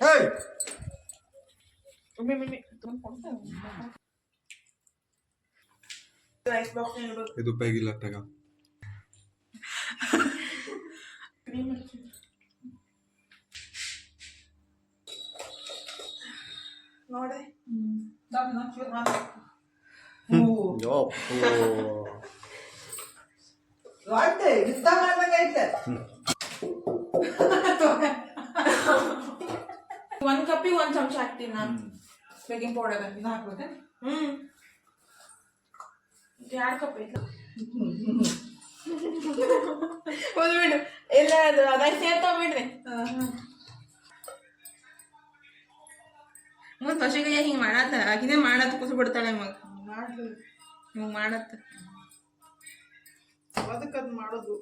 ಏಯ್ mummy mummy ತುಂಬ ಕೊಡ್ತಾ ರೈಸ್ ಬಾಕ್ಸ್ ಇಡಬೇಕು ಇದು ಪೈಗಿಲ್ಲ ತಗ ನೋಡಿ ವಾಟೆ ಯುದ್ಧ ಮಾಡ್ದಂಗೆ ಐತೆ ಒಂದ್ ಕಪ್ಪಿಗೆ ಒಂದ್ ಚಮಚ ಹಾಕ್ತೀನಿ ನಾನು. ಬೇಕಿಂಗ್ ಪೌಡರ್ ಇನ್ನು ಹಾಕ್ಬೇಕೆ? ಹ್ಮ್. ಎರಡು ಕಪ್ ಐತೆ ಒಂದು ಬಿಡು. ಇಲ್ಲ ಅದು ಅದಾಗಿ ಸೇರ್ತಾವ ಬಿಡ್ರಿ ಮುಂದ್ ಫಸ್ಟಿಗೆ ಹಿಂಗೆ ಮಾಡತ್ತ ಆಗಿನೇ ಮಾಡತ್ ಕುಸ್ ಬಿಡ್ತಾಳೆ ಮಗ ಹಿಂಗ್ ಹಿಂಗೆ ಮಾಡತ್ತ ಅದಕ್ಕೆ ಅದು ಮಾಡೋದು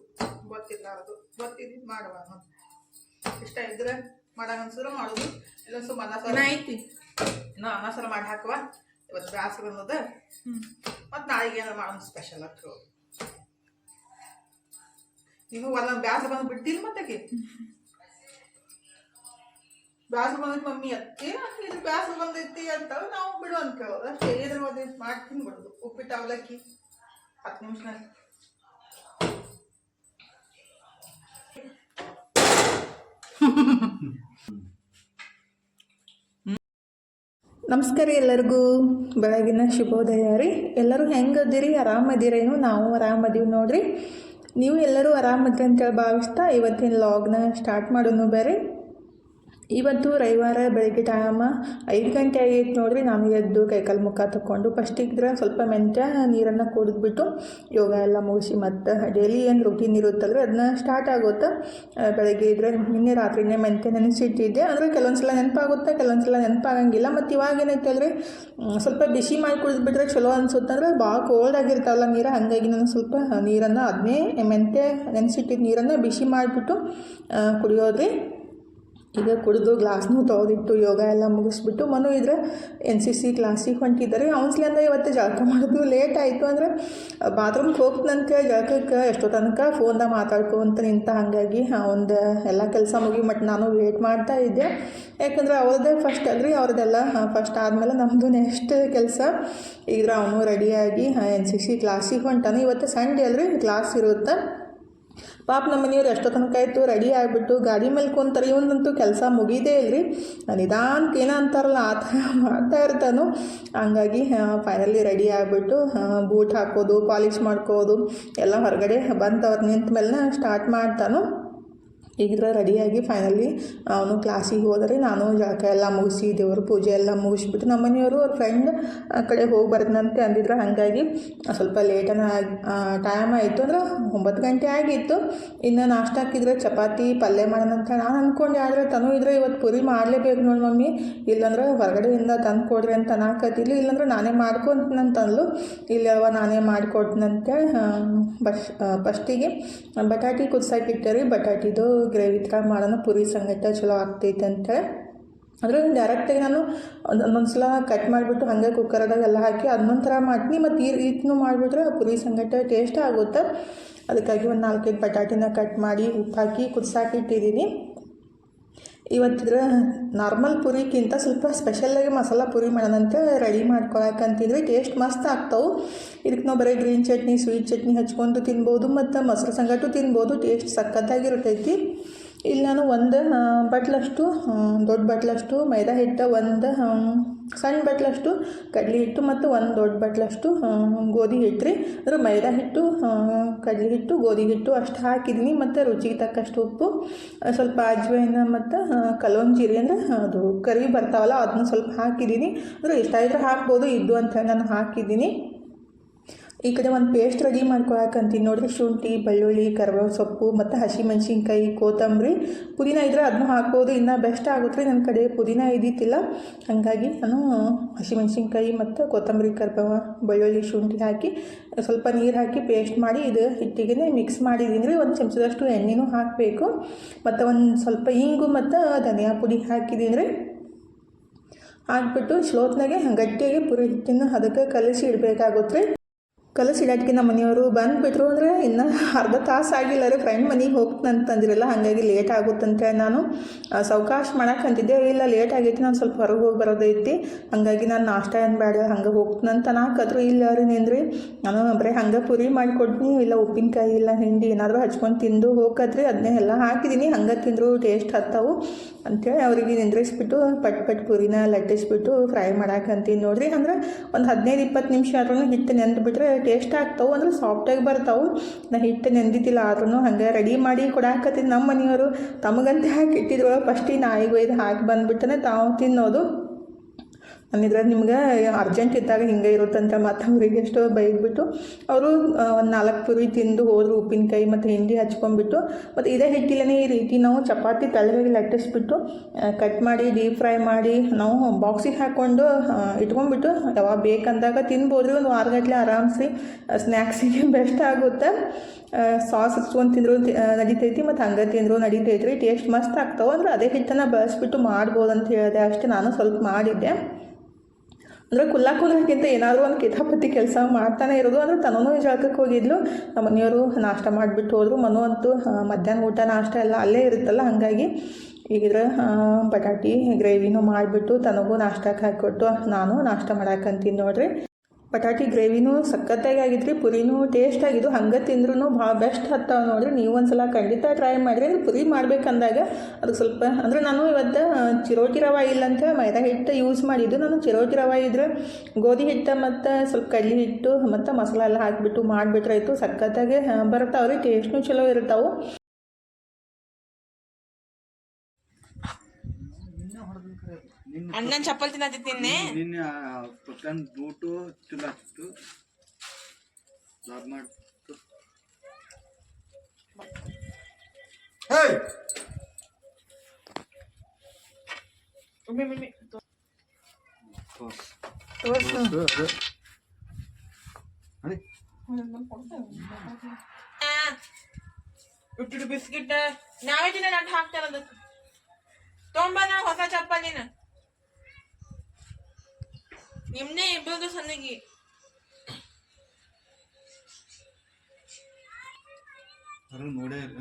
ಗೊತ್ತಿಲ್ಲ ಅದು ಗೊತ್ತಿದ್ದು ಮಾಡುವ. ಇಷ್ಟ ಇದ್ರೆ ಮಾಡಂಗ ಮಾಡುದು. ಮಾಡೋದು ಇಲ್ಲ ಸುಮ್ಮ ಅನ್ನ ಐತಿ. ಇನ್ನು ಅನ್ನ ಸಾರು ಮಾಡಿ ಹಾಕುವ. ಇವತ್ತು ಬ್ಯಾಸರ ಬಂದದ. ಮತ್ತು ನಾಳೆಗೆ ಏನಾರು ಮಾಡೋದು ಸ್ಪೆಷಲ್ ಆಗ್ತದೆ ನೀವು ಒಂದೊಂದು ಬ್ಯಾಸರ ಬಂದು ಬಿಟ್ಟಿಲ್ಲ ಮತ್ತೆ ಬ್ಯಾಸರ ಬಂದೈತಿ ಮಮ್ಮಿ ಅತ್ತಿ ಇದು ಬ್ಯಾಸರ ಬಂದೈತಿ ಅಂತ ನಾವು ಬಿಡು ಅಂತ ಕೇಳೋದು ಅಷ್ಟೇ. ಏನಾರ ಮಾಡ್ತೀನಿ ಮಾಡಿ ತಿನ್ಬಿಡೋದು ಉಪ್ಪಿಟ್ಟು ಅವಲಕ್ಕಿ. ಹತ್ತು ನಿಮಿಷನಾಗ. ನಮಸ್ಕಾರ ಎಲ್ಲರಿಗೂ. ಬೆಳಗಿನ ಶುಭೋದಯ ರೀ. ಎಲ್ಲರೂ ಹೆಂಗದಿರಿ ಆರಾಮದಿರೇನು ನಾವು ಆರಾಮದೀವಿ ನೋಡ್ರಿ. ನೀವು ಎಲ್ಲರೂ ಆರಾಮದ್ರಿ ಅಂತೇಳಿ ಭಾವಿಸ್ತಾ ಇವತ್ತಿನ ಲಾಗ್ನ ಸ್ಟಾರ್ಟ್ ಮಾಡೋನು ಬೇರೆ. ಇವತ್ತು ರವಿವಾರ ಬೆಳಗ್ಗೆ ಟೈಮ ಐದು ಗಂಟೆ ಆಗೈತೆ ನೋಡ್ರಿ. ನಾನು ಎದ್ದು ಕೈಕಾಲು ಮುಖ ತಗೊಂಡು ಫಸ್ಟಿದ್ರೆ ಸ್ವಲ್ಪ ಮೆಂತ್ಯ, ನೀರನ್ನು ಕುಡಿದ್ಬಿಟ್ಟು ಯೋಗ ಎಲ್ಲ ಮುಗಿಸಿ ಮತ್ತು ಡೈಲಿ ಏನು ರುಟೀನ್ ಇರುತ್ತಲ್ರಿ ಅದನ್ನ ಸ್ಟಾರ್ಟ್ ಆಗುತ್ತೆ. ಬೆಳಗ್ಗೆ ಇದ್ರೆ ನಿನ್ನೆ ರಾತ್ರಿನೇ ಮೆಂತ್ಯ ನೆನೆಸಿಟ್ಟಿದ್ದೆ. ಅಂದರೆ ಕೆಲವೊಂದು ಸಲ ನೆನಪಾಗುತ್ತೆ ಕೆಲವೊಂದು ಸಲ ನೆನಪಾಗಂಗಿಲ್ಲ. ಮತ್ತು ಇವಾಗ ಏನೈತೆ ಅಲ್ರಿ ಸ್ವಲ್ಪ ಬಿಸಿ ಮಾಡಿ ಕುಡಿದ್ಬಿಟ್ರೆ ಚಲೋ ಅನ್ಸುತ್ತೆ. ಅಂದ್ರೆ ಭಾಳ ಕೋಲ್ಡ್ ಆಗಿರ್ತಾವಲ್ಲ ನೀರು, ಹಾಗಾಗಿ ನಾನು ಸ್ವಲ್ಪ ನೀರನ್ನು ಅದನ್ನೇ ಮೆಂತ್ಯ ನೆನೆಸಿಟ್ಟಿದ್ದ ನೀರನ್ನು ಬಿಸಿ ಮಾಡಿಬಿಟ್ಟು ಕುಡಿಯೋದ್ರಿ. ಈಗ ಕುಡಿದು ಗ್ಲಾಸ್ನು ತೊಗೊದಿಟ್ಟು ಯೋಗ ಎಲ್ಲ ಮುಗಿಸ್ಬಿಟ್ಟು ಮನು ಇದ್ರೆ ಎನ್ ಸಿ ಸಿ ಕ್ಲಾಸಿಗೆ ಹೊಂಟಿದ್ದಾರೆ. ಅವನ್ಸ್ಲಿಂದ ಇವತ್ತು ಜಳಕ ಮಾಡೋದು. ಲೇಟ್ ಆಯಿತು ಅಂದರೆ ಬಾತ್ರೂಮ್ಗೆ ಹೋಗ್ತಂತೆ ಜಳಕಕ್ಕೆ ಎಷ್ಟೋ ತನಕ ಫೋನ್ದಾಗ ಮಾತಾಡ್ಕೊಂತ ನಿಂತ ಹಾಗಾಗಿ ಒಂದು ಎಲ್ಲ ಕೆಲಸ ಮುಗಿ ಮಟ್ ನಾನು ವೇಟ್ ಮಾಡ್ತಾ ಇದ್ದೆ. ಯಾಕಂದ್ರೆ ಅವ್ರದ್ದೇ ಫಸ್ಟ್ ಅಲ್ರಿ. ಅವ್ರದ್ದೆಲ್ಲ ಫಸ್ಟ್ ಆದಮೇಲೆ ನಮ್ಮದು ನೆಕ್ಸ್ಟ್ ಕೆಲಸ. ಈಗ ಅವನು ರೆಡಿಯಾಗಿ ಎನ್ ಸಿ ಸಿ ಕ್ಲಾಸಿಗೆ ಹೊಂಟಾನೆ. ಇವತ್ತು ಸಂಡೇ ಅಲ್ರಿ ಕ್ಲಾಸ್ ಇರುತ್ತೆ? ಪಾಪ ನಮ್ಮ ಮನೆಯವ್ರು ಎಷ್ಟೋ ತನಕ ಆಯಿತು, ರೆಡಿ ಆಗಿಬಿಟ್ಟು ಗಾಡಿ ಮೇಲೆ ಕುಂತಾರೆ ಇವನಂತೂ ಕೆಲಸ ಮುಗಿದೇ ಇಲ್ರಿ. ನಿಧಾನಕ್ಕೆ ಏನೋ ಅಂತಾರಲ್ಲ, ಆ ಥರ ಮಾಡ್ತಾ ಇರ್ತಾನು. ಹಂಗಾಗಿ ಫೈನಲಿ ರೆಡಿ ಆಗಿಬಿಟ್ಟು ಬೂಟ್ ಹಾಕೋದು, ಪಾಲಿಶ್ ಮಾಡ್ಕೋದು, ಎಲ್ಲ ಹೊರಗಡೆ ಬಂದು ಅವ್ರು ನಿಂತ ಮೇಲೆ ಸ್ಟಾರ್ಟ್ ಮಾಡ್ತಾನು. ಈಗಿದ್ರೆ ರೆಡಿಯಾಗಿ ಫೈನಲಿ ಅವನು ಕ್ಲಾಸಿಗೆ ಹೋದರೆ ನಾನು ಜಳಕ ಎಲ್ಲ ಮುಗಿಸಿ ದೇವ್ರ ಪೂಜೆ ಎಲ್ಲ ಮುಗಿಸ್ಬಿಟ್ಟು ನಮ್ಮ ಮನೆಯವರು ಅವ್ರ ಫ್ರೆಂಡ್ ಆ ಕಡೆ ಹೋಗಿ ಬರ್ತೀನಂತೆ ಅಂದಿದ್ರು. ಹಾಗಾಗಿ ಸ್ವಲ್ಪ ಲೇಟನ ಟೈಮ್ ಆಯಿತು ಅಂದ್ರೆ ಒಂಬತ್ತು ಗಂಟೆ ಆಗಿತ್ತು. ಇನ್ನು ನಾಷ್ಟ ಹಾಕಿದ್ರೆ ಚಪಾತಿ, ಪಲ್ಯ ಮಾಡೋಣ ಅಂತ ನಾನು ಅಂದ್ಕೊಂಡೆ, ಆದರೆ ತನು ಇದ್ರೆ ಇವತ್ತು ಪುರಿ ಮಾಡಲೇಬೇಕು ನೋಡಿ ಮಮ್ಮಿ. ಇಲ್ಲಾಂದ್ರೆ ಹೊರಗಡೆಯಿಂದ ತಂದು ಕೊಡ್ರಿ ಅಂತ ಅನ್ನಕತ್ತಿದ್ಲು ಇಲ್ಲಾಂದ್ರೆ ನಾನೇ ಮಾಡ್ಕೊಂತೀನಿ ಇಲ್ಲಿ ಇಲ್ಲವ ನಾನೇ ಮಾಡಿಕೊಡ್ತೀನಂತೆ ಬಸ್ ಫಸ್ಟಿಗೆ ಬಟಾಟಿ ಕುದಿಸಾಕಿಟ್ಟೆ ರೀ ಬಟಾಟಿದು ಗ್ರೇವಿ ಥರ ಮಾಡೋಣ, ಪುರಿ ಸಂಗಟ ಚಲೋ ಆಗ್ತೈತೆ ಅಂತೇಳಿ. ಅಂದರೆ ಡೈರೆಕ್ಟಾಗಿ ನಾನು ಒಂದು ಒಂದೊಂದು ಸಲ ಕಟ್ ಮಾಡಿಬಿಟ್ಟು ಹಂಗೆ ಕುಕ್ಕರ್ದಾಗ ಎಲ್ಲ ಹಾಕಿ ಅದನ್ನೊಂದು ಥರ ಮಾಡ್ತೀನಿ. ಮತ್ತು ಈ ರೀತಿನೂ ಮಾಡಿಬಿಟ್ರೆ ಪುರಿ ಸಂಗಟ ಟೇಸ್ಟ್ ಆಗುತ್ತೆ. ಅದಕ್ಕಾಗಿ ಒಂದು ನಾಲ್ಕೈದು ಬಟಾಟಿನ ಕಟ್ ಮಾಡಿ ಉಪ್ಪು ಹಾಕಿ ಕುದಿಸಾಕಿಟ್ಟಿದ್ದೀನಿ ಇವತ್ತಿದ್ರೆ ನಾರ್ಮಲ್ ಪುರಿಗಿಂತ ಸ್ವಲ್ಪ ಸ್ಪೆಷಲ್ಲಾಗಿ ಮಸಾಲ ಪುರಿ ಮಾಡೋದಂತೆ ರೆಡಿ ಮಾಡ್ಕೊಳಕಂತಿದ್ವಿ. ಟೇಸ್ಟ್ ಮಸ್ತ್ ಆಗ್ತಾವೆ. ಇದಕ್ಕೆ ನಾವು ಬರೀ ಗ್ರೀನ್ ಚಟ್ನಿ ಸ್ವೀಟ್ ಚಟ್ನಿ ಹಚ್ಕೊಂಡು ತಿನ್ಬೋದು ಮತ್ತು ಮೊಸರು ಸಂಗಟು ತಿನ್ಬೋದು. ಟೇಸ್ಟ್ ಸಖತ್ತಾಗಿರ್ತೈತಿ. ಇಲ್ಲಿ ನಾನು ಒಂದು ಬಟ್ಲಷ್ಟು ದೊಡ್ಡ ಬಟ್ಲಷ್ಟು ಮೈದಾ ಹಿಟ್ಟು, ಒಂದು ಸಣ್ಣ ಬಟ್ಲಷ್ಟು, ಕಡಲೆ ಹಿಟ್ಟು ಮತ್ತು ಒಂದು ದೊಡ್ಡ ಬಟ್ಲಷ್ಟು ಗೋಧಿ ಹಿಟ್ಟು ರೀ. ಅಂದ್ರೆ ಮೈದಾ ಹಿಟ್ಟು ಕಡಲೆ ಹಿಟ್ಟು, ಗೋಧಿ ಹಿಟ್ಟು ಅಷ್ಟು ಹಾಕಿದ್ದೀನಿ. ಮತ್ತು ರುಚಿಗೆ ತಕ್ಕಷ್ಟು ಉಪ್ಪು ಸ್ವಲ್ಪ ಅಜ್ವೈನ ಮತ್ತು ಕಲೋಂಜೀರಿ ಜೀರಿ ಅಂದರೆ ಅದು ಕರಿ ಬರ್ತಾವಲ್ಲ, ಅದನ್ನ ಸ್ವಲ್ಪ ಹಾಕಿದ್ದೀನಿ. ಅಂದರೆ ಇಷ್ಟ ಇದ್ರೆ ಹಾಕ್ಬೋದು, ಇದ್ದು ಅಂತ ನಾನು ಹಾಕಿದ್ದೀನಿ. ಈ ಕಡೆ ಒಂದು ಪೇಸ್ಟ್ ರೆಡಿ ಮಾಡ್ಕೊಳಕಂತೀನಿ ನೋಡಿರಿ ಶುಂಠಿ, ಬೆಳ್ಳುಳ್ಳಿ, ಕರಿಬೇವು ಸೊಪ್ಪು, ಮತ್ತು ಹಸಿಮೆಣ್ಸಿನ್ಕಾಯಿ ಕೊತ್ತಂಬರಿ. ಪುದೀನ ಇದ್ದರೆ ಅದನ್ನು ಹಾಕ್ಬೋದು. ಇನ್ನೂ ಬೆಸ್ಟ್ ಆಗುತ್ತೆ ನನ್ನ ಕಡೆ. ಪುದೀನ ಇದ್ದಿತ್ತಿಲ್ಲ ಹಾಗಾಗಿ ನಾನು ಹಸಿಮೆಣ್ಸಿನ್ಕಾಯಿ ಮತ್ತು ಕೊತ್ತಂಬರಿ, ಕರಿಬೇವು, ಬೆಳ್ಳುಳ್ಳಿ, ಶುಂಠಿ ಹಾಕಿ ಸ್ವಲ್ಪ ನೀರು ಹಾಕಿ ಪೇಸ್ಟ್ ಮಾಡಿ ಇದು ಹಿಟ್ಟಿಗೆ ಮಿಕ್ಸ್ ಮಾಡಿದ್ದೀನಿ ರೀ. ಒಂದು ಚಮಚದಷ್ಟು ಎಣ್ಣೆನೂ ಹಾಕಬೇಕು. ಮತ್ತು ಒಂದು ಸ್ವಲ್ಪ ಹಿಂಗು ಮತ್ತು ಧನಿಯಾ ಪುಡಿ ಹಾಕಿದ್ದೀನಿ ರೀ. ಹಾಕ್ಬಿಟ್ಟು ಸ್ಲೋತ್ನಾಗೆ ಗಟ್ಟಿಯಾಗಿ ಪುರಿ ಹಿಟ್ಟಿನ ಅದಕ್ಕೆ ಕಲಸಿ ಇಡಬೇಕಾಗುತ್ತೆ ರೀ ಕಲಸಿಡಕ್ಕೆ ನಮ್ಮ ಮನೆಯವರು ಬಂದುಬಿಟ್ರು ಅಂದರೆ ಇನ್ನು ಅರ್ಧ ತಾಸು ಆಗಿಲ್ಲ ರೀ. ಫ್ರೆಂಡ್ ಮನೆಗೆ ಹೋಗ್ತಂತಂದಿರಲ್ಲ ಹಾಗಾಗಿ ಲೇಟ್ ಆಗುತ್ತಂತೇಳಿ ನಾನು. ಸಾವಕಾಶ ಅಂತಿದ್ದೆ, ಇಲ್ಲ ಲೇಟ್ ಆಗೈತಿ, ನಾನು ಸ್ವಲ್ಪ ಹೊರಗೆ ಹೋಗಿ ಬರೋದೈತಿ. ಹಾಗಾಗಿ ನಾನು ನಾಷ್ಟ ಏನು ಬೇಡ ಹಂಗೆ ಹೋಗ್ತಂತ ನಾಲ್ಕಾದ್ರು ಇಲ್ಲ ರೀ ನಿಂದ್ರಿ. ನಾನು ಬರೀ ಹಂಗೆ ಪುರಿ ಮಾಡಿಕೊಡ್ತೀನಿ, ಇಲ್ಲ ಉಪ್ಪಿನಕಾಯಿ, ಇಲ್ಲ ಹಿಂಡಿ, ಏನಾದರೂ ಹಚ್ಕೊಂಡು ತಿಂದು ಹೋಗತ್ರಿ ಅದನ್ನೇ ಎಲ್ಲ ಹಾಕಿದ್ದೀನಿ ಹಂಗೆ ತಿಂದರು ಟೇಸ್ಟ್ ಹತ್ತವು. ಅಂಥೇಳಿ ಅವ್ರಿಗೆ ನಿಂದ್ರಿಸ್ಬಿಟ್ಟು, ಪಟ್ ಪಟ್ ಪುರಿನ ಲಟ್ಟಿಸ್ಬಿಟ್ಟು ಫ್ರೈ ಮಾಡಾಕಂತೀನಿ ನೋಡಿರಿ. ಅಂದ್ರೆ ಒಂದು ಹದಿನೈದು ಇಪ್ಪತ್ತು ನಿಮಿಷ ಆದ್ರೂ ಹಿಟ್ಟು ನೆಂದ್ಬಿಟ್ರೆ ಟೇಸ್ಟ್ ಆಗ್ತಾವೆ, ಅಂದ್ರೆ ಸಾಫ್ಟಾಗಿ ಬರ್ತಾವೆ. ನಾ ಹಿಟ್ಟು ನೆಂದಿದ್ದಿಲ್ಲ ಆದ್ರೂ ಹಂಗೆ ರೆಡಿ ಮಾಡಿ ಕೊಡಾಕತ್ತಿದ್ದು ನಮ್ಮ ಮನೆಯವರು. ತಮಗಂತೆ ಹಾಕಿ ಇಟ್ಟಿದ್ರೊಳಗೆ ಫಸ್ಟಿಗೆ ನಾಯಿಗೆ ಒಯ್ದು ಹಾಕಿ ಬಂದ್ಬಿಟ್ಟನೆ ತಾವು ತಿನ್ನೋದು. ಅಂದಿದ್ರೆ ನಿಮ್ಗೆ ಅರ್ಜೆಂಟ್ ಇದ್ದಾಗ ಹಿಂಗೆ ಇರುತ್ತಂತ ಮತ್ತು ಅವ್ರಿಗೆ ಎಷ್ಟೋ ಬೈದ್ಬಿಟ್ಟು ಅವರು ಒಂದು ನಾಲ್ಕು ಪುರಿ ತಿಂದು ಹೋದ್ರು ಉಪ್ಪಿನಕಾಯಿ ಮತ್ತು ಹಿಂಡಿ ಹಚ್ಕೊಂಡ್ಬಿಟ್ಟು. ಮತ್ತು ಇದೇ ಹಿಟ್ಟಿಲೇ ಈ ರೀತಿ ನಾವು ಚಪಾತಿ ತಲೆಗೆ ಲಟ್ಟಿಸ್ಬಿಟ್ಟು ಕಟ್ ಮಾಡಿ ಡೀಪ್ ಫ್ರೈ ಮಾಡಿ ನಾವು ಬಾಕ್ಸಿಗೆ ಹಾಕ್ಕೊಂಡು ಇಟ್ಕೊಂಡ್ಬಿಟ್ಟು ಯಾವಾಗ ಬೇಕಂದಾಗ ತಿನ್ಬೋದು ಒಂದು ವಾರಗಟ್ಟಲೆ ಆರಾಮ್ಸಿ ಸ್ನ್ಯಾಕ್ಸಿಗೆ ಬೆಸ್ಟ್ ಆಗುತ್ತೆ. ಸಾಸ್ ಹಚ್ಕೊಂಡು ತಿಂದ್ರು ನಡಿತೈತಿ ಮತ್ತು ಹಂಗೆ ತಿಂದರೂ ನಡಿತೈತಿ ರೀ ಟೇಸ್ಟ್ ಮಸ್ತ್ ಆಗ್ತಾವೆ. ಅಂದ್ರೆ ಅದೇ ಹಿಟ್ಟನ್ನು ಬಳಸ್ಬಿಟ್ಟು ಮಾಡ್ಬೋದು ಅಂತ ಹೇಳಿದೆ ಅಷ್ಟೇ ನಾನು ಸ್ವಲ್ಪ ಮಾಡಿದ್ದೆ. ಅಂದರೆ ಕುಲ್ಲ ಕುಲ್ಲಕ್ಕಿಂತ ಏನಾದರೂ ಒಂದು ಕಿತಾಪತಿ ಕೆಲಸ ಮಾಡ್ತಾನೆ ಇರೋದು, ಅಂದರೆ ತನೂ ಜಳಕಕ್ಕೆ ಹೋಗಿದ್ಲು. ನಮ್ಮ ಮನೆಯವರು ನಾಷ್ಟ ಮಾಡಿಬಿಟ್ಟು ಹೋದ್ರು. ಮನು ಅಂತೂ ಮಧ್ಯಾಹ್ನ ಊಟ, ನಾಷ್ಟ ಎಲ್ಲ ಅಲ್ಲೇ ಇರುತ್ತಲ್ಲ, ಹಾಗಾಗಿ ಈಗಿದ್ರೆ ಬಟಾಟಿ ಗ್ರೇವಿನೂ ಮಾಡಿಬಿಟ್ಟು ತನಗೂ ನಾಷ್ಟಕ್ಕೆ ಹಾಕಿಕೊಟ್ಟು, ನಾನು ನಾಷ್ಟ ಮಾಡಾಕಂತೀನಿ ನೋಡ್ರಿ. ಬಟಾಟಿ ಗ್ರೇವಿನೂ ಸಖತ್ತಾಗಿ ಆಗಿದ್ರಿ ಪುರಿನೂ ಟೇಸ್ಟ್ ಆಗಿದ್ದು ಹಂಗೆ ತಿಂದ್ರೂ ಭಾಳ ಬೆಸ್ಟ್ ಹತ್ತಾವೆ ನೋಡ್ರಿ. ನೀವು ಒಂದು ಸಲ ಖಂಡಿತ ಟ್ರೈ ಮಾಡಿರಿ. ಅಂದ್ರೆ ಪುರಿ ಮಾಡ್ಬೇಕಂದಾಗ ಅದಕ್ಕೆ ಸ್ವಲ್ಪ, ಅಂದರೆ ನಾನು ಇವತ್ತು ಚಿರೋಟಿ ರವ ಇಲ್ಲ ಅಂತ ಮೈದಾ ಹಿಟ್ಟು ಯೂಸ್ ಮಾಡಿದ್ದು. ನಾನು ಚಿರೋಟಿ ರವ ಇದ್ರೆ ಗೋಧಿ ಹಿಟ್ಟು ಮತ್ತು ಸ್ವಲ್ಪ ಕಡ್ಲೆ ಹಿಟ್ಟು ಮತ್ತು ಮಸಾಲೆ ಎಲ್ಲ ಹಾಕಿಬಿಟ್ಟು ಮಾಡಿಬಿಟ್ರಾಯ್ತು ಬರ್ತಾವೆ ಬರ್ತಾವ್ರಿ. ಟೇಸ್ಟ್ನೂ ಚಲೋ ಇರ್ತಾವೆ. ಅಣ್ಣನ್ ಚಪ್ಪಲ್ ತಿನ್ನತ್ತಿತ್ತು ನಿನ್ನೆ ಪಕ್ಕನ್ ಬೂಟು ತಿನ್ನತ್ತಿತ್ತು. ಲಾಗ್ ಮಾಡ್ತು ಹೇಯ್ ಒಮ್ಮೆ ಬಿಸ್ಕಿಟ್. ನಾವೇ ದಿನ ನಟ್ ಹಾಕ್ತಾರ ಅದಕ್ಕೆ ತೊಂಬ ನಾ ಹೊಸ ಚಪ್ಪಲಿನ ನಿಮ್ನೆ ಇಬ್ಬರು ಸಣ್ಣಗಿ ನೋಡೇ ಇಲ್ಲ.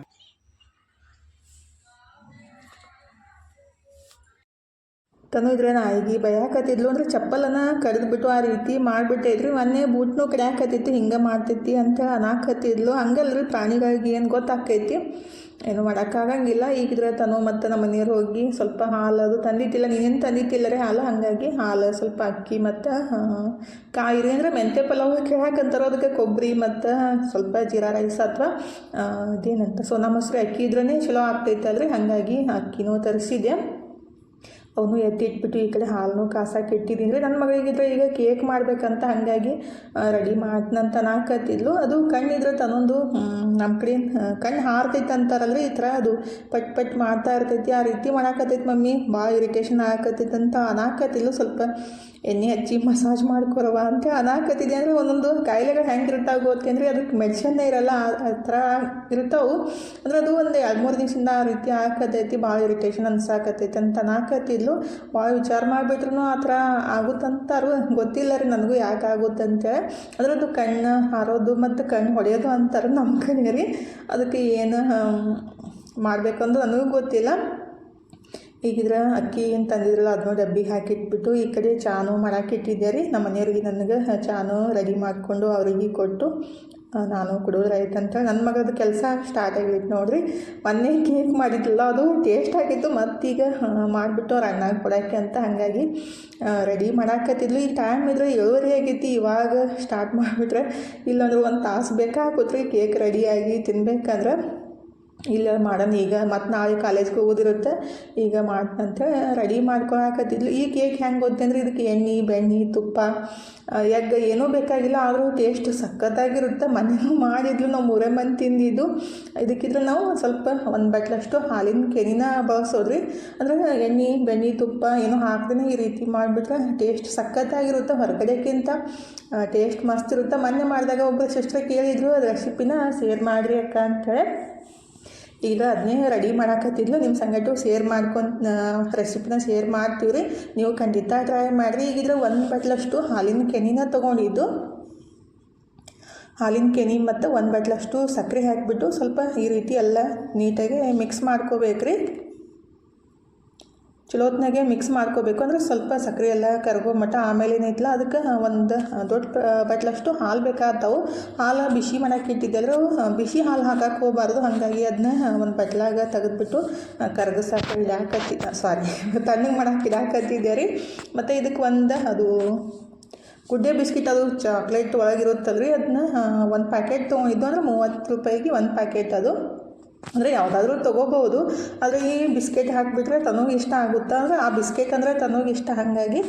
ತನು ಇದ್ರೆ ನಾಯಿಗೆ ಬಯಾಕತ್ತಿದ್ಲು ಅಂದ್ರೆ ಚಪ್ಪಲನ್ನ ಕಡಿದ್ಬಿಟ್ಟು ಆ ರೀತಿ ಮಾಡ್ಬಿಟ್ಟೈತ್ರಿ ಮೊನ್ನೆ ಬೂಟ್ನು ಕಡಿಯಾಕತ್ತಿತ್ತು ಹಿಂಗೆ ಮಾಡ್ತೈತಿ ಅಂತ ಅನಾಕತ್ತಿದ್ಲು. ಹಂಗಲ್ರಿ ಪ್ರಾಣಿಗಳಿಗೆ ಏನು ಗೊತ್ತಾಕೈತಿ ಏನು ಮಾಡೋಕ್ಕಾಗಂಗಿಲ್ಲ. ಈಗಿದ್ರೆ ತನು ಮತ್ತು ನಮ್ಮ ಮನೆಯವ್ರು ಹೋಗಿ ಸ್ವಲ್ಪ ಹಾಲು ಅದು ತಂದಿತ್ತಿಲ್ಲ ನೀನೇನು ತಂದಿತ್ತಿಲ್ಲ ರೀ? ಹಾಲು ಹಾಗಾಗಿ ಹಾಲು ಸ್ವಲ್ಪ ಅಕ್ಕಿ ಮತ್ತು ಕಾಯಿ ರೀ ಅಂದರೆ ಮೆಂತ್ಯ ಪಲಾವ್ ಕೇಳಾಕಂತಾರೋ ಅದಕ್ಕೆ ಕೊಬ್ಬರಿ ಮತ್ತು ಸ್ವಲ್ಪ ಜೀರಾ ರೈಸ್ ಅಥವಾ ಇದೇನಂತ ಸೋನಾ ಮೊಸರು ಅಕ್ಕಿ ಇದ್ರೇ ಚಲೋ ಆಗ್ತೈತಲ್ರಿ. ಹಾಗಾಗಿ ಅಕ್ಕಿನೂ ತರಿಸಿದ್ದೆ ಅವನು ಎತ್ತಿಟ್ಬಿಟ್ಟು ಈ ಕಡೆ ಹಾಲನ್ನು ಕಾಸಕ್ಕೆ ಇಟ್ಟಿದ್ದೀನಿ. ನನ್ನ ಮಗಳಿಗಿದ್ರೆ ಈಗ ಕೇಕ್ ಮಾಡಬೇಕಂತ ಹಾಗಾಗಿ ರೆಡಿ ಮಾಡ್ತನಂತ ನಾಕತ್ತಿದ್ಲು ಅದು ಕಣ್ಣಿದ್ರೆ ತನ್ನೊಂದು ನಮ್ಮ ಕಡೆ ಕಣ್ಣು ಹಾರ್ತೈತೆ ಅಂತಾರಲ್ರಿ ಈ ಥರ. ಅದು ಪಟ್ ಪಟ್ ಮಾಡ್ತಾ ಇರ್ತೈತಿ. ಆ ರೀತಿ ಮಾಡಾಕತ್ತೈತಿ ಮಮ್ಮಿ. ಭಾಳ ಇರಿಟೇಷನ್ ಆಗಕತ್ತೈತೆ ಅಂತ ಅನಾಕತ್ತಿದ್ಲು. ಸ್ವಲ್ಪ ಎಣ್ಣೆ ಹಚ್ಚಿ ಮಸಾಜ್ ಮಾಡ್ಕೊರವ ಅಂತ ಅನಾಕತ್ತಿದೆ ಅಂದರೆ ಒಂದೊಂದು ಕಾಯಿಲೆಗಳು ಹೆಂಗೆ ಇರ್ತಾವೆ ಅಂದರೆ ಅದಕ್ಕೆ ಮೆಡಿಸನ್ನೇ ಇರಲ್ಲ. ಆ ಥರ ಇರ್ತಾವೆ. ಅಂದ್ರೆ ಅದು ಒಂದು ಎರಡು ಮೂರು ದಿವಸದಿಂದ ಆ ರೀತಿ ಆಕತೈತಿ ಭಾಳ ಇರಿಟೇಷನ್ ಅನ್ಸಾಕತ್ತೈತೆ ಅಂತ ಅನಾಕತ್ತಿದ್ಲು. ಭಾಳ ವಿಚಾರ ಮಾಡಿಬಿಟ್ರು ಆ ಥರ ಆಗುತ್ತಂತಾರು. ಗೊತ್ತಿಲ್ಲ ರೀ ನನಗೂ ಯಾಕೆ ಆಗುತ್ತೆ ಅಂತೇಳಿ. ಅದರದ್ದು ಅದು ಕಣ್ಣು ಹಾರೋದು ಮತ್ತು ಕಣ್ಣು ಹೊಡೆಯೋದು ಅಂತಾರೆ ನಮ್ಮ ಕಡೆ ಅದಕ್ಕೆ ಏನು ಮಾಡಬೇಕಂದು ನನಗೂ ಗೊತ್ತಿಲ್ಲ. ಈಗಿದ್ರೆ ಅಕ್ಕಿ ಏನು ತಂದಿದ್ರಲ್ಲ ಅದನ್ನೂ ಡಬ್ಬಿ ಹಾಕಿಟ್ಬಿಟ್ಟು ಈ ಕಡೆ ಚಾನು ಮಾಡಕ್ಕೆ ಇಟ್ಟಿದ್ದೆ ರೀ. ನಮ್ಮ ಮನೆಯವ್ರಿಗೆ ನನಗೆ ಚಾನು ರೆಡಿ ಮಾಡಿಕೊಂಡು ಅವರಿಗೆ ಕೊಟ್ಟು ನಾನು ಕುಡಿಯೋದ್ರಾಯ್ತು ಅಂತ. ನನ್ನ ಮಗದು ಕೆಲಸ ಸ್ಟಾರ್ಟ್ ಆಗೈತೆ ನೋಡ್ರಿ. ಮೊನ್ನೆ ಕೇಕ್ ಮಾಡಿದ್ದಿಲ್ಲ ಅದು ಟೇಸ್ಟ್ ಆಗಿತ್ತು. ಮತ್ತೀಗ ಮಾಡಿಬಿಟ್ಟು ಅವ್ರು ಅನ್ನ ಕೊಡೋಕ್ಕೆ ಅಂತ ಹಾಗಾಗಿ ರೆಡಿ ಮಾಡಾಕತ್ತಿದ್ಲು. ಈ ಟೈಮ್ ಇದ್ರೆ ಏಳುವರೆ ಆಗೈತಿ. ಇವಾಗ ಸ್ಟಾರ್ಟ್ ಮಾಡಿಬಿಟ್ರೆ ಇಲ್ಲಾಂದ್ರೆ ಒಂದು ತಾಸು ಬೇಕಾಗುತ್ತೆ ಕೇಕ್ ರೆಡಿಯಾಗಿ ತಿನ್ಬೇಕಂದ್ರೆ. ಇಲ್ಲ ಮಾಡೋಣ, ಈಗ ಮತ್ತು ನಾಳೆ ಕಾಲೇಜ್ಗೆ ಹೋಗೋದಿರುತ್ತೆ, ಈಗ ಮಾಡ್ತಂತ ರೆಡಿ ಮಾಡ್ಕೊಳಕತ್ತಿದ್ಲು. ಈ ಕೇಕ್ ಹೆಂಗೆ ಅಂದರೆ ಇದಕ್ಕೆ ಎಣ್ಣೆ, ಬೆಣ್ಣೆ, ತುಪ್ಪ ಎಗ್ ಏನೂ ಬೇಕಾಗಿಲ್ಲ, ಆದರೂ ಟೇಸ್ಟ್ ಸಖತ್ತಾಗಿರುತ್ತೆ. ಮನೆಯೂ ಮಾಡಿದ್ಲು ನಾವು ಮೂರೇ ಮಂದಿ ತಿಂದಿದ್ದು. ಇದಕ್ಕಿದ್ರೆ ನಾವು ಸ್ವಲ್ಪ, ಒಂದು ಬಟ್ಲಷ್ಟು ಹಾಲಿನ ಕೆನಿನ ಬಳಸೋದ್ರಿ. ಅಂದ್ರೆ ಎಣ್ಣೆ, ಬೆಣ್ಣೆ, ತುಪ್ಪ ಏನೂ ಹಾಕ್ದೇ ಈ ರೀತಿ ಮಾಡಿಬಿಟ್ರೆ ಟೇಸ್ಟ್ ಸಖತ್ತಾಗಿರುತ್ತೆ. ಹೊರಗಡೆಕ್ಕಿಂತ ಟೇಸ್ಟ್ ಮಸ್ತ್ ಇರುತ್ತೆ. ಮೊನ್ನೆ ಮಾಡಿದಾಗ ಒಬ್ಬರು ಸಿಸ್ಟರ್ ಕೇಳಿದ್ರು ರೆಸಿಪಿನ ಶೇರ್ ಮಾಡಿರಿ ಅಕ್ಕ ಅಂತೇಳಿ ಈಗ ಅದನ್ನೇ ರೆಡಿ ಮಾಡಾಕತ್ತಿದ್ಲು. ನಿಮ್ಮ ಸಂಗಟು ಶೇರ್ ಮಾಡ್ಕೊಂತ ರೆಸಿಪಿನ ಶೇರ್ ಮಾಡ್ತೀವಿ ರೀ ನೀವು ಖಂಡಿತ ಟ್ರೈ ಮಾಡಿರಿ. ಈಗಿದ್ರೆ ಒಂದು ಬಟ್ಲಷ್ಟು ಹಾಲಿನ ಕೆನಿನ ತೊಗೊಂಡಿದ್ದು. ಹಾಲಿನ ಕೆನಿ ಮತ್ತು ಒಂದು ಬಟ್ಲಷ್ಟು ಸಕ್ಕರೆ ಹಾಕಿಬಿಟ್ಟು ಸ್ವಲ್ಪ ಈ ರೀತಿ ಎಲ್ಲ ನೀಟಾಗಿ ಮಿಕ್ಸ್ ಮಾಡ್ಕೋಬೇಕ್ರಿ. ಚಲೋತ್ನಾಗೆ ಮಿಕ್ಸ್ ಮಾಡ್ಕೋಬೇಕು. ಅಂದ್ರೆ ಸ್ವಲ್ಪ ಸಕ್ಕರೆ ಎಲ್ಲ ಕರ್ಗೋ ಮಟ್ಟ ಆಮೇಲೆ ಏನೈತಲ್ಲ ಅದಕ್ಕೆ ಒಂದು ದೊಡ್ಡ ಬಟ್ಲಷ್ಟು ಹಾಲು ಬೇಕಾಗ್ತಾವೆ. ಹಾಲು ಬಿಸಿ ಮಾಡೋಕೆ ಇಟ್ಟಿದ್ದೆಲ್ಲರೂ ಬಿಸಿ ಹಾಲು ಹಾಕಕ್ಕೆ ಹೋಗಬಾರ್ದು. ಹಾಗಾಗಿ ಅದನ್ನ ಒಂದು ಬಟ್ಲಾಗ ತೆಗೆದ್ಬಿಟ್ಟು ಕರಗಿಸಕ್ಕೆ ಇಡಾಕತ್ತಿ ಸಾರಿ ತಣ್ಣಗೆ ಮಾಡೋಕೆ ಇಡಾಕತ್ತಿದ್ದೆ ರೀ. ಮತ್ತು ಇದಕ್ಕೆ ಒಂದು ಅದು ಗುಡ್ಡೆ ಬಿಸ್ಕಿಟ್, ಅದು ಚಾಕ್ಲೇಟ್ ಒಳಗಿರುತ್ತಲ್ರಿ ಅದನ್ನ ಒಂದು ಪ್ಯಾಕೆಟ್ ತೊಗೊಂಡಿದ್ದು ಅಂದರೆ ಮೂವತ್ತು ರೂಪಾಯಿಗೆ ಒಂದು ಪ್ಯಾಕೆಟ್ ಅದು. ಅಂದರೆ ಯಾವುದಾದ್ರೂ ತೊಗೋಬೋದು ಆದರೆ ಈ ಬಿಸ್ಕೆಟ್ ಹಾಕಿಬಿಟ್ರೆ ತನಗೆ ಇಷ್ಟ ಆಗುತ್ತಾ? ಅಂದರೆ ಆ ಬಿಸ್ಕೆಟ್ ಅಂದರೆ ತನಗೆ ಇಷ್ಟ ಹಾಗಾಗಿ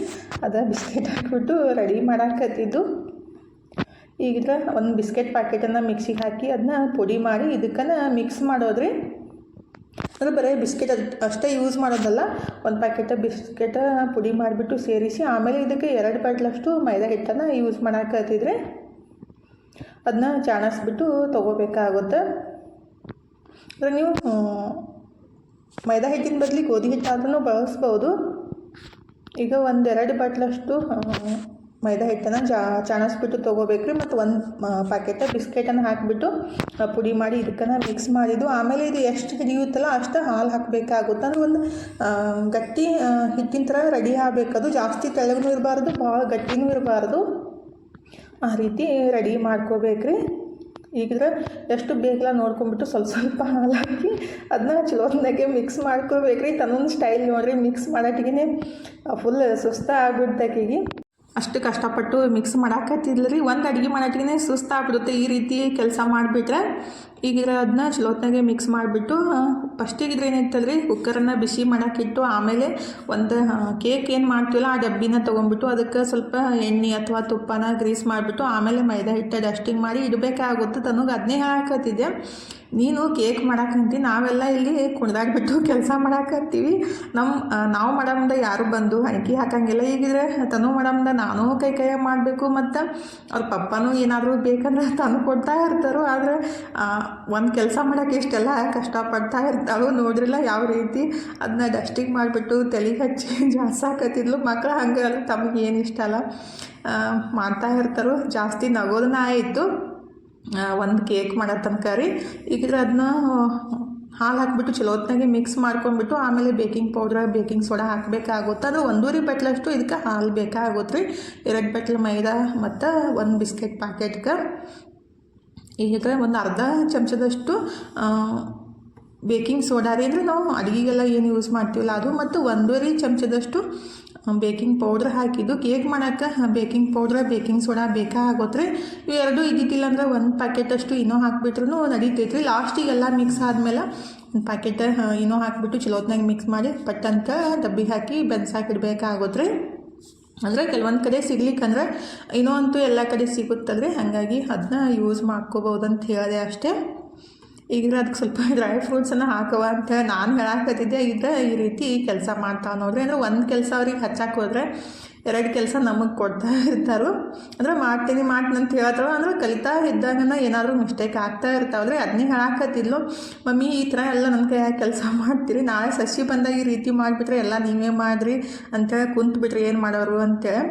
ಅದ ಬಿಸ್ಕೆಟ್ ಹಾಕಿಬಿಟ್ಟು ರೆಡಿ ಮಾಡಾಕತ್ತಿದ್ದು. ಈಗ ಒಂದು ಬಿಸ್ಕೆಟ್ ಪ್ಯಾಕೆಟನ್ನು ಮಿಕ್ಸಿಗೆ ಹಾಕಿ ಅದನ್ನ ಪುಡಿ ಮಾಡಿ ಇದಕ್ಕನ್ನು ಮಿಕ್ಸ್ ಮಾಡೋದ್ರಿ. ಅಂದರೆ ಬರೀ ಬಿಸ್ಕೆಟ್ ಅದು ಅಷ್ಟೇ ಯೂಸ್ ಮಾಡೋದಲ್ಲ, ಒಂದು ಪ್ಯಾಕೆಟ್ ಬಿಸ್ಕೆಟ ಪುಡಿ ಮಾಡಿಬಿಟ್ಟು ಸೇರಿಸಿ ಆಮೇಲೆ ಇದಕ್ಕೆ ಎರಡು ಬಾಟ್ಲಷ್ಟು ಮೈದಾ ಹಿಟ್ಟನ್ನು ಯೂಸ್ ಮಾಡಾಕತ್ತಿದ್ರೆ ಅದನ್ನ ಚಾಣಿಸ್ಬಿಟ್ಟು ತೊಗೋಬೇಕಾಗುತ್ತೆ. ಅಂದರೆ ನೀವು ಮೈದಾ ಹಿಟ್ಟಿನ ಬದಲಿಗೆ ಗೋಧಿ ಹಿಟ್ಟಾದ್ರೂ ಬಳಸ್ಬೋದು. ಈಗ ಒಂದೆರಡು ಬಾಟ್ಲಷ್ಟು ಮೈದಾ ಹಿಟ್ಟನ್ನು ಜಾ, ಚಾಣಿಸ್ಬಿಟ್ಟು ತೊಗೋಬೇಕ್ರಿ ಮತ್ತು ಒಂದು ಪ್ಯಾಕೆಟ ಬಿಸ್ಕೆಟನ್ನು ಹಾಕಿಬಿಟ್ಟು ಪುಡಿ ಮಾಡಿ ಇದಕ್ಕನ್ನು ಮಿಕ್ಸ್ ಮಾಡಿದ್ದು. ಆಮೇಲೆ ಇದು ಎಷ್ಟು ಹಿಡಿಯುತ್ತಲ್ಲ ಅಷ್ಟು ಹಾಲು ಹಾಕಬೇಕಾಗುತ್ತೆ. ಅಂದ್ರೆ ಒಂದು ಗಟ್ಟಿ ಹಿಟ್ಟಿನ ಥರ ರೆಡಿ ಆಗಬೇಕದು ಜಾಸ್ತಿ ತೆಳಗೂ ಇರಬಾರ್ದು, ಭಾಳ ಗಟ್ಟಿನೂ ಇರಬಾರ್ದು. ಆ ರೀತಿ ರೆಡಿ ಮಾಡ್ಕೋಬೇಕ್ರಿ. ಈಗಿದ್ರೆ ಎಷ್ಟು ಬೇಗಲ ನೋಡ್ಕೊಂಬಿಟ್ಟು ಸ್ವಲ್ಪ ಸ್ವಲ್ಪ ಹಾಲು ಹಾಕಿ ಅದನ್ನ ಚಲೋತ್ನಾಗೆ ಮಿಕ್ಸ್ ಮಾಡ್ಕೋಬೇಕ್ರಿ ತನ್ನೊಂದು ಸ್ಟೈಲ್ ನೋಡ್ರಿ ಮಿಕ್ಸ್ ಮಾಡೋಟಿಗೆ ಫುಲ್ ಸುಸ್ತ ಅಷ್ಟು ಕಷ್ಟಪಟ್ಟು ಮಿಕ್ಸ್ ಮಾಡಾಕತ್ತಿದ್ಲ ರೀ ಒಂದು ಅಡುಗೆ ಮಾಡೋಟಿಗೆ ಸುಸ್ತಾಗ್ಬಿಡುತ್ತೆ ಈ ರೀತಿ ಕೆಲಸ ಮಾಡಿಬಿಟ್ರೆ. ಈಗ ಅದನ್ನ ಚಲೋತ್ನಾಗೆ ಮಿಕ್ಸ್ ಮಾಡಿಬಿಟ್ಟು ಫಸ್ಟಿಗೆ ಏನಿತ್ತಲ್ಲ ರೀ ಕುಕ್ಕರನ್ನು ಬಿಸಿ ಮಾಡೋಕ್ಕಿಟ್ಟು ಆಮೇಲೆ ಒಂದು ಕೇಕ್ ಏನು ಮಾಡ್ತೀವಲ್ಲ, ಆ ಡಬ್ಬಿನ ತೊಗೊಂಡ್ಬಿಟ್ಟು ಅದಕ್ಕೆ ಸ್ವಲ್ಪ ಎಣ್ಣೆ ಅಥವಾ ತುಪ್ಪನ ಗ್ರೀಸ್ ಮಾಡಿಬಿಟ್ಟು ಆಮೇಲೆ ಮೈದಾ ಹಿಟ್ಟು ಡಸ್ಟಿಂಗ್ ಮಾಡಿ ಇಡಬೇಕಾಗುತ್ತೆ. ತನಗೆ ಅದನ್ನೇ ಹೇಳಕತ್ತಿದ್ದೆ. ನೀನು ಕೇಕ್ ಮಾಡಕ್ಕಂತಿ ನಾವೆಲ್ಲ ಇಲ್ಲಿ ಕುಣ್ದಾಡ್ಬಿಟ್ಟು ಕೆಲಸ ಮಾಡಾಕತ್ತೀವಿ ನಮ್ಮ ನಾವು ಮಾಡೋ ಮುಂದೆ ಯಾರು ಬಂದು ಅಣಕಿ ಹಾಕಂಗಿಲ್ಲ. ಈಗಿದ್ರೆ ತನು ಮಾಡೋ ಮುಂದೆ ನಾನು ಕೈ ಕೈಯಾಗ ಮಾಡಬೇಕು ಮತ್ತು ಅವ್ರ ಪಪ್ಪನೂ ಏನಾದರೂ ಬೇಕಂದ್ರೆ ತಂದು ಕೊಡ್ತಾ ಇರ್ತಾರೋ. ಆದರೆ ಒಂದು ಕೆಲಸ ಮಾಡೋಕ್ಕೆ ಇಷ್ಟೆಲ್ಲ ಕಷ್ಟಪಡ್ತಾ ಇರ್ತಾಳು ನೋಡ್ರಿಲ್ಲ ಯಾವ ರೀತಿ. ಅದನ್ನ ಡಸ್ಟಿಂಗ್ ಮಾಡಿಬಿಟ್ಟು ತಲೆಗೆ ಹಚ್ಚಿ ಜಾಸ್ತಿ ಮಕ್ಕಳು ಹಂಗೆ ತಮಗೆ ಏನು ಇಷ್ಟ ಅಲ್ಲ. ಮಾಡ್ತಾ ಇರ್ತಾರೋ. ಜಾಸ್ತಿ ನಗೋದನ್ನ ಆಯಿತು. ಒಂದು ಕೇಕ್ ಮಾಡೋ ತನಕ ರೀ. ಈಗ ಅದನ್ನ ಹಾಲು ಹಾಕ್ಬಿಟ್ಟು ಚಲೋತ್ನಾಗೆ ಮಿಕ್ಸ್ ಮಾಡ್ಕೊಂಡ್ಬಿಟ್ಟು ಆಮೇಲೆ ಬೇಕಿಂಗ್ ಪೌಡ್ರ್ ಬೇಕಿಂಗ್ ಸೋಡಾ ಹಾಕಬೇಕಾಗುತ್ತೆ. ಅದು ಒಂದೂವರೆ ಬಟ್ಲಷ್ಟು ಇದಕ್ಕೆ ಹಾಲು ಬೇಕಾಗುತ್ತೆ ರೀ. ಎರಡು ಬಟ್ಲು ಮೈದಾ ಮತ್ತು ಒಂದು ಬಿಸ್ಕೆಟ್ ಪ್ಯಾಕೆಟ್ಗೆ ಈಗ ಒಂದು ಅರ್ಧ ಚಮಚದಷ್ಟು ಬೇಕಿಂಗ್ ಸೋಡಾ ರೀ. ಅಂದರೆ ನಾವು ಅಡುಗೆಗೆಲ್ಲ ಏನು ಯೂಸ್ ಮಾಡ್ತೀವಲ್ಲ ಅದು. ಮತ್ತು ಒಂದೂವರೆ ಚಮಚದಷ್ಟು ಬೇಕಿಂಗ್ ಪೌಡ್ರ್ ಹಾಕಿದ್ದು. ಕೇಕ್ ಮಾಡೋಕ್ಕೆ ಬೇಕಿಂಗ್ ಪೌಡ್ರ್ ಬೇಕಿಂಗ್ ಸೋಡಾ ಬೇಕಾ ರೀ ಇವು ಎರಡು ಇದ್ದಿದ್ದಿಲ್ಲ ಅಂದ್ರೆ ಒಂದು ಪ್ಯಾಕೆಟಷ್ಟು ಇನ್ನೂ ಹಾಕ್ಬಿಟ್ರು ನಡೀತೈತೆ ರೀ ಲಾಸ್ಟಿಗೆಲ್ಲ ಮಿಕ್ಸ್ ಆದಮೇಲೆ ಒಂದು ಪ್ಯಾಕೆಟ್ ಇನ್ನೂ ಹಾಕಿಬಿಟ್ಟು ಚಲೋತ್ನಾಗ ಮಿಕ್ಸ್ ಮಾಡಿ ಪಟ್ಟಂತ ಡಬ್ಬಿ ಹಾಕಿ ಬೆನ್ಸಾಕಿಡ್ಬೇಕಾಗೋತ್ರಿ ಅಂದರೆ ಕೆಲವೊಂದು ಕಡೆ ಸಿಗ್ಲಿಕ್ಕಂದ್ರೆ ಇನ್ನೂ ಅಂತೂ ಎಲ್ಲ ಕಡೆ ಸಿಗುತ್ತಲ್ರಿ. ಹಾಗಾಗಿ ಅದನ್ನ ಯೂಸ್ ಮಾಡ್ಕೋಬೋದು ಅಂತ ಹೇಳಿದೆ ಅಷ್ಟೇ. ಈಗ ಅದಕ್ಕೆ ಸ್ವಲ್ಪ ಡ್ರೈ ಫ್ರೂಟ್ಸನ್ನು ಹಾಕವ ಅಂತ ನಾನು ಹೇಳಾಕತ್ತಿದ್ದೆ. ಇದ್ರೆ ಈ ರೀತಿ ಕೆಲಸ ಮಾಡ್ತಾವೆ ನೋಡ್ರಿ. ಅಂದರೆ ಒಂದು ಕೆಲಸ ಅವ್ರಿಗೆ ಹಚ್ಚಕ್ಕೆ ಹೋದ್ರೆ ಎರಡು ಕೆಲಸ ನಮಗೆ ಕೊಡ್ತಾ ಇರ್ತಾರೆ. ಅಂದರೆ ಮಾಡ್ತೀನಿ ಮಾಡ್ತೀನಿ ಅಂತ ಹೇಳ್ತಾರೋ. ಅಂದ್ರೆ ಕಲಿತಾ ಇದ್ದಾಗನ ಏನಾದರೂ ಮಿಸ್ಟೇಕ್ ಆಗ್ತಾ ಇರ್ತಾವಲ್ರಿ ಅದನ್ನೇ ಹೇಳಾಕತ್ತಿದ್ಲು. ಮಮ್ಮಿ, ಈ ಥರ ಎಲ್ಲ ನನ್ನ ಕೈಯಾಗ ಕೆಲಸ ಮಾಡ್ತೀರಿ. ನಾಳೆ ಸಸಿ ಬಂದಾಗ ಈ ರೀತಿ ಮಾಡಿಬಿಟ್ರೆ ಎಲ್ಲ ನೀವೇ ಮಾಡಿರಿ. ಅಂತೇಳಿ ಕುಂತ್ಬಿಟ್ರಿ ಏನು ಮಾಡೋರು ಅಂತೇಳಿ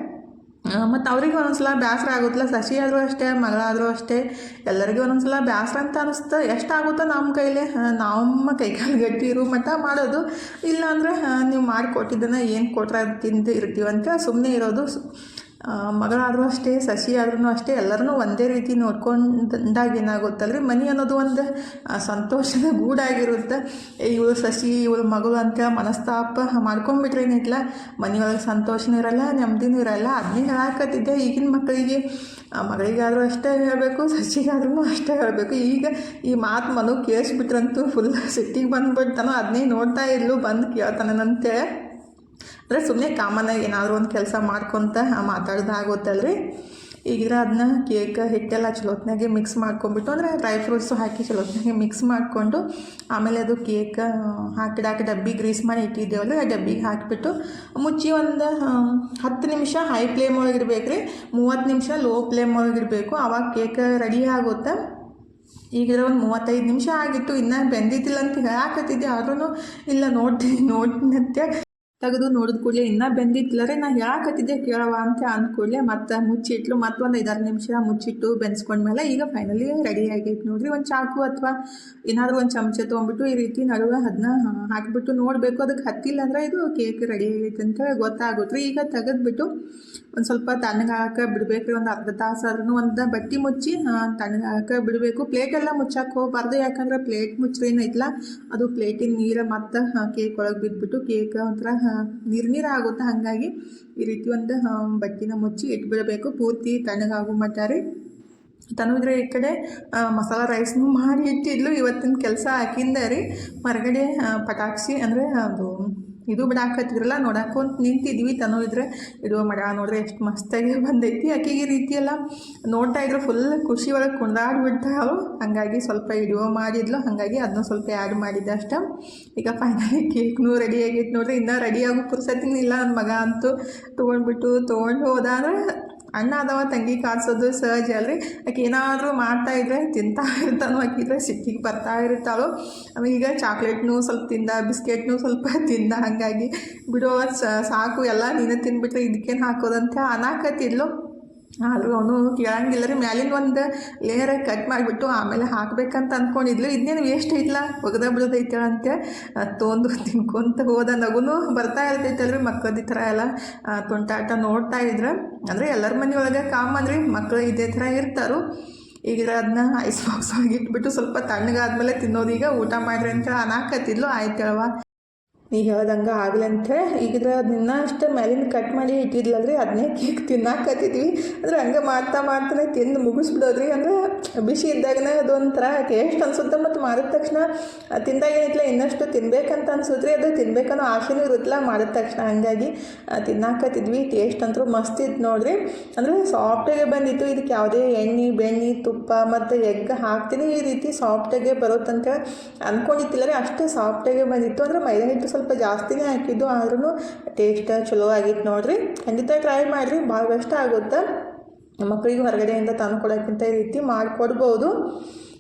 ಮತ್ತು ಅವ್ರಿಗೆ ಒಂದೊಂದ್ಸಲ ಬೇಸರ ಆಗುತ್ತಲ್ಲ, ಸಸಿ ಆದರೂ ಅಷ್ಟೇ ಮಗಳಾದರೂ ಅಷ್ಟೇ, ಎಲ್ಲರಿಗೂ ಒಂದೊಂದ್ಸಲ ಬೇಸರ ಅಂತ ಅನಿಸ್ತಾ ಎಷ್ಟಾಗುತ್ತೋ ನಮ್ಮ ಕೈಲೇ ನಮ್ಮ ಕೈಕಾಲು ಗಟ್ಟಿ ಇರು ಮಠ ಮಾಡೋದು. ಇಲ್ಲಾಂದ್ರೆ ನೀವು ಮಾಡಿಕೊಟ್ಟಿದ್ದನ್ನು ಏನು ಕೊಟ್ರೆ ಅದು ತಿಂದು ಇರ್ತೀವಂತ ಸುಮ್ಮನೆ ಇರೋದು. ಮಗಳಾದರೂ ಅಷ್ಟೇ ಸಸಿ ಆದ್ರೂ ಅಷ್ಟೇ, ಎಲ್ಲರನ್ನೂ ಒಂದೇ ರೀತಿ ನೋಡ್ಕೊಂಡಾಗ ಏನಾಗುತ್ತಲ್ರಿ? ಮನೆ ಅನ್ನೋದು ಒಂದು ಸಂತೋಷದ ಗೂಡಾಗಿರುತ್ತೆ. ಇವಳು ಸಸಿ, ಇವಳು ಮಗಳು ಅಂತ ಮನಸ್ತಾಪ ಮಾಡ್ಕೊಂಡ್ಬಿಟ್ರೆ ಏನಿಲ್ಲ ಮನೆಯೊಳಗೆ ಸಂತೋಷನೂ ಇರಲ್ಲ, ನೆಮ್ಮದಿನೂ ಇರಲ್ಲ. ಅದನ್ನೇ ಹೇಳಾಕತ್ತಿದ್ದೆ ಈಗಿನ ಮಕ್ಕಳಿಗೆ ಮಗಳಿಗಾದರೂ ಅಷ್ಟೇ ಹೇಳಬೇಕು ಸಸಿಗಾದ್ರೂ ಅಷ್ಟೇ ಹೇಳಬೇಕು. ಈಗ ಈ ಮಾತು ಮನು ಕೇಳಿಸ್ಬಿಟ್ರಂತೂ ಫುಲ್ ಸಿಟ್ಟಿಗೆ ಬಂದ್ಬಿಡ್ತಾನೋ ಅದನ್ನೇ ನೋಡ್ತಾ ಇರ್ಲು ಬಂದು ಕೇಳ್ತಾನಂತೇಳಿ ಅಂದರೆ ಸುಮ್ಮನೆ ಕಾಮನಾಗಿ ಏನಾದರೂ ಒಂದು ಕೆಲಸ ಮಾಡ್ಕೊತ ರೀ ಈಗಿರ ಅದನ್ನ ಕೇಕ್, ಹಿಟ್ಟೆಲ್ಲ ಚಲೋತ್ನಾಗೆ ಮಿಕ್ಸ್ ಮಾಡ್ಕೊಂಬಿಟ್ಟು ಅಂದರೆ ಡ್ರೈ ಫ್ರೂಟ್ಸು ಹಾಕಿ ಚಲೋತ್ನಾಗೆ ಮಿಕ್ಸ್ ಮಾಡಿಕೊಂಡು, ಆಮೇಲೆ ಅದು ಕೇಕ್ ಹಾಕಿಡಾಕ ಡಬ್ಬಿ ಗ್ರೀಸ್ ಮಾಡಿ ಇಟ್ಟಿದ್ದೇವಲ್ಲ ಆ ಡಬ್ಬಿಗೆ ಹಾಕಿಬಿಟ್ಟು ಮುಚ್ಚಿ ಒಂದು ಹತ್ತು ನಿಮಿಷ ಹೈ ಫ್ಲೇಮ್ ಒಳಗೆ ಇಡ್ಬೇಕು ರೀ ಮೂವತ್ತು ನಿಮಿಷ ಲೋ ಫ್ಲೇಮ್ ಒಳಗಿರಬೇಕು ಆವಾಗ ಕೇಕ್ ರೆಡಿ ಆಗುತ್ತೆ. ಈಗ ಒಂದು ಮೂವತ್ತೈದು ನಿಮಿಷ ಆಗಿತ್ತು. ಇನ್ನೂ ಬೆಂದಿದ್ದಿಲ್ಲ ಅಂತ ಹೇಳಾಕತ್ತಿದ್ದೆ. ಆದ್ರೂ ಇಲ್ಲ ನೋಡ್ತೀನಿ ನೋಡ್ತೀನಿ ತೆಗೆದು ನೋಡಿದ ಕೂಡಲೇ ಇನ್ನೂ ಬೆಂದಿತ್ತಲ್ಲ ರೀ. ನಾ ಹೇಳಕತ್ತಿದ್ದೆ ಕೇಳವ ಅಂತ ಅಂದ್ಕೂಡಲೇ ಮತ್ತೆ ಮುಚ್ಚಿಟ್ಲು, ಮತ್ತೊಂದು ಐದಾರು ನಿಮಿಷ ಮುಚ್ಚಿಟ್ಟು ಬೆನ್ಸ್ಕೊಂಡ್ಮೇಲೆ ಈಗ ಫೈನಲಿ ರೆಡಿ ಆಗೈತೆ ನೋಡ್ರಿ. ಒಂದು ಚಾಕು ಅಥವಾ ಏನಾದರೂ ಒಂದು ಚಮಚ ತೊಗೊಂಡ್ಬಿಟ್ಟು ಈ ರೀತಿ ನಡುವೆ ಅದನ್ನ ಹಾಕಿಬಿಟ್ಟು ನೋಡಬೇಕು. ಅದಕ್ಕೆ ಹತ್ತಿಲ್ಲ ಅಂದ್ರೆ ಇದು ಕೇಕ್ ರೆಡಿ ಆಗೈತೆ ಅಂತ ಗೊತ್ತಾಗುತ್ತೆ ಈಗ ತೆಗೆದ್ಬಿಟ್ಟು ಒಂದು ಸ್ವಲ್ಪ ತಣ್ಣಗಾಗಕ್ಕೆ ಬಿಡಬೇಕು ರೀ ಒಂದು ಅರ್ಧ ತಾಸು ಆದ್ರೂ ಒಂದು ಬಟ್ಟೆ ಮುಚ್ಚಿ ತಣ್ಣಗಾಗಕ್ಕೆ ಬಿಡಬೇಕು. ಪ್ಲೇಟೆಲ್ಲ ಮುಚ್ಚಕ್ಕೆ ಹೋಗಬಾರ್ದು. ಯಾಕಂದ್ರೆ ಪ್ಲೇಟ್ ಮುಚ್ಚ್ರೇನೈತಲ್ಲ ಅದು ಪ್ಲೇಟಿನ ನೀರು ಮತ್ತು ಕೇಕ್ ಒಳಗೆ ಬಿದ್ದುಬಿಟ್ಟು ಕೇಕ್ ಒಂಥರ ನೀರು ಆಗುತ್ತೆ ಹಾಗಾಗಿ ಈ ರೀತಿ ಒಂದು ಬಟ್ಟಿನ ಮುಚ್ಚಿ ಇಟ್ಬಿಡಬೇಕು. ಪೂರ್ತಿ ತಣ್ಣಗಾಗೋ ಮಟ್ಟ ರೀ ತನುದ್ರೆ ಈ ಕಡೆ ಮಸಾಲ ರೈಸ್ನು ಮಾಡಿ ಇಟ್ಟಿದ್ಲು. ಇವತ್ತಿನ ಕೆಲಸ ಹಾಕಿಂದ ರೀ. ಹೊರಗಡೆ ಪಟಾಕ್ಷಿ ಅಂದರೆ ಅದು ಇದು ಬಿಡಾಕತ್ತಿದ್ರಲ್ಲ ನೋಡಾಕೊಂತ ನಿಂತಿದ್ವಿ. ತನೋ ಇದ್ರೆ ಇಡುವ ಮಡ ನೋಡ್ರೆ ಎಷ್ಟು ಮಸ್ತಾಗಿ ಬಂದೈತಿ ಆಕೆಗೆ ಈ ರೀತಿ ಎಲ್ಲ ನೋಡ್ತಾ ಇದ್ರು ಫುಲ್ ಖುಷಿ ಒಳಗೆ ಕುಣ್ದಾಡ್ಬಿಟ್ಟಾಳು ಹಾಗಾಗಿ ಸ್ವಲ್ಪ ಇಡುವ ಮಾಡಿದ್ಲು. ಹಾಗಾಗಿ ಅದನ್ನ ಸ್ವಲ್ಪ ಆ್ಯಡ್ ಮಾಡಿದ್ದೆ ಅಷ್ಟೆ. ಈಗ ಫೈನಲಿ ಕೇಕ್ನೂ ರೆಡಿ ಆಗೈತೆ ನೋಡ್ರಿ. ಇನ್ನೂ ರೆಡಿ ಆಗೋ ಪುರ್ಸತ್ತಿನಿಲ್ಲ ನನ್ನ ಮಗ ಅಂತೂ ತೊಗೊಂಡ್ಬಿಟ್ಟು ತೊಗೊಂಡು ಹೋದ ಅಂದ್ರೆ ಅಣ್ಣ ಅದಾವ ತಂಗಿ ಕಾಣಿಸೋದು ಸಹಜ ಅಲ್ರಿ? ಆಕೆ ಏನಾದರೂ ಮಾಡ್ತಾ ಇದ್ರೆ, ತಿಂತಾ ಇರ್ತಾನೋ ಆಕಿದ್ರೆ ಸಿಟ್ಟಿಗೆ ಬರ್ತಾ ಇರ್ತಾಳೋ ಈಗ ಚಾಕ್ಲೇಟ್ನು ಸ್ವಲ್ಪ ತಿಂದ, ಬಿಸ್ಕೆಟ್ನು ಸ್ವಲ್ಪ ತಿಂದ ಹಾಗಾಗಿ ಬಿಡೋ ಸಾಕು, ಎಲ್ಲ ನೀನು ತಿನ್ಬಿಟ್ರೆ ಇದಕ್ಕೇನು ಹಾಕೋದಂತ? ಅನಾಕತ್ತಿದ್ಲು ಆದರೂ ಅವನು ಕೇಳಂಗಿಲ್ಲ ರೀ ಮ್ಯಾಲಿನ ಒಂದು ಲೇಯರ್ ಕಟ್ ಮಾಡಿಬಿಟ್ಟು ಆಮೇಲೆ ಹಾಕ್ಬೇಕಂತ ಅಂದ್ಕೊಂಡಿದ್ಲು ಇದನ್ನೇನು ವೇಸ್ಟ್ ಐತ್ಲ ಒಗದ ಬಿಡೋದೈತೆ ಅಂತ ತೊಂದು ತಿನ್ಕೊಂತ ಹೋದ ನಗುನು ಬರ್ತಾ ಇರ್ತೈತಲ್ರಿ ಮಕ್ಕಳದ್ದು ಈ ಥರ ಎಲ್ಲ. ತೊಂಟಾಟ ನೋಡ್ತಾ ಇದ್ರೆ. ಅಂದರೆ ಎಲ್ಲರ ಮನೆಯೊಳಗೆ ಒಳಗೆ ಕಾಮನ್ ರೀ ಮಕ್ಕಳು ಇದೇ ಥರ ಇರ್ತಾರು. ಈಗ ಅದನ್ನ ಐಸ್ ಬಾಕ್ಸ್ ಆಗಿಟ್ಬಿಟ್ಟು ಸ್ವಲ್ಪ ತಣ್ಣಗಾದ್ಮೇಲೆ ತಿನ್ನೋದು. ಈಗ ಊಟ ಮಾಡ್ರಿ ಅಂತ ಅನಾಕತ್ತಿದ್ಲು ಆಯ್ತೇಳವ ನೀ ಹೇಳ್ದಂಗೆ ಆಗ್ಲಂತೆ ಈಗಿದ್ರ ಅದನ್ನ ಅಷ್ಟೇ ಮೇಲಿಂದ ಕಟ್ ಮಾಡಿ ಇಟ್ಟಿದ್ಲಲ್ರಿ ಅದನ್ನೇ ಕೇಕ್ ತಿನ್ನಾಕತ್ತಿದ್ವಿ. ಅಂದ್ರೆ ಹಂಗೆ ಮಾಡ್ತಾ ಮಾಡ್ತಾನೆ ತಿಂದು ಮುಗಿಸ್ಬಿಡೋದ್ರಿ ಅಂದ್ರೆ ಬಿಸಿ ಇದ್ದಾಗನೇ ಅದೊಂಥರ ಟೇಸ್ಟ್ ಅನ್ಸುತ್ತೆ ಮತ್ತು ಮಾಡಿದ ತಕ್ಷಣ ತಿಂದಾಗ ಏನಿಲ್ಲ ಇನ್ನಷ್ಟು ತಿನ್ಬೇಕಂತ ಅನ್ಸುತ್ತೆ ಅದು ತಿನ್ಬೇಕನ್ನೋ ಆಸೆನೂ ಇರುತ್ತಲ್ಲ ಮಾಡಿದ ತಕ್ಷಣ ಹಂಗಾಗಿ ತಿನ್ನಾಕತ್ತಿದ್ವಿ. ಟೇಸ್ಟ್ ಅಂತೂ ಮಸ್ತ್ ಇತ್ತು ನೋಡ್ರಿ. ಅಂದರೆ ಸಾಫ್ಟಾಗೆ ಬಂದಿತ್ತು ಇದಕ್ಕೆ ಯಾವುದೇ ಎಣ್ಣೆ, ಬೆಣ್ಣೆ, ತುಪ್ಪ ಮತ್ತು ಎಗ್ ಹಾಕ್ತೀನಿ ಈ ರೀತಿ ಸಾಫ್ಟಾಗೆ ಬರುತ್ತಂತ ಅನ್ಕೊಂಡಿತ್ತಿಲ್ಲ ರೀ, ಅಷ್ಟೇ ಸಾಫ್ಟಾಗೆ ಬಂದಿತ್ತು. ಅಂದರೆ ಮೈದಾ ಹಿಟ್ಟು ಸ್ವಲ್ಪ ಜಾಸ್ತಿನೇ ಹಾಕಿದ್ದು ಆದ್ರೂ ಟೇಸ್ಟ್ ಚಲೋ ಆಗಿತ್ತು ನೋಡ್ರಿ. ಖಂಡಿತ ಟ್ರೈ ಮಾಡಿರಿ, ಭಾಳ ಬೆಸ್ಟ್ ಆಗುತ್ತೆ. ಮಕ್ಕಳಿಗೆ ಹೊರಗಡೆಯಿಂದ ತಂದು ಕೊಡೋಕ್ಕಿಂತ ಈ ರೀತಿ ಮಾಡಿಕೊಡ್ಬೋದು.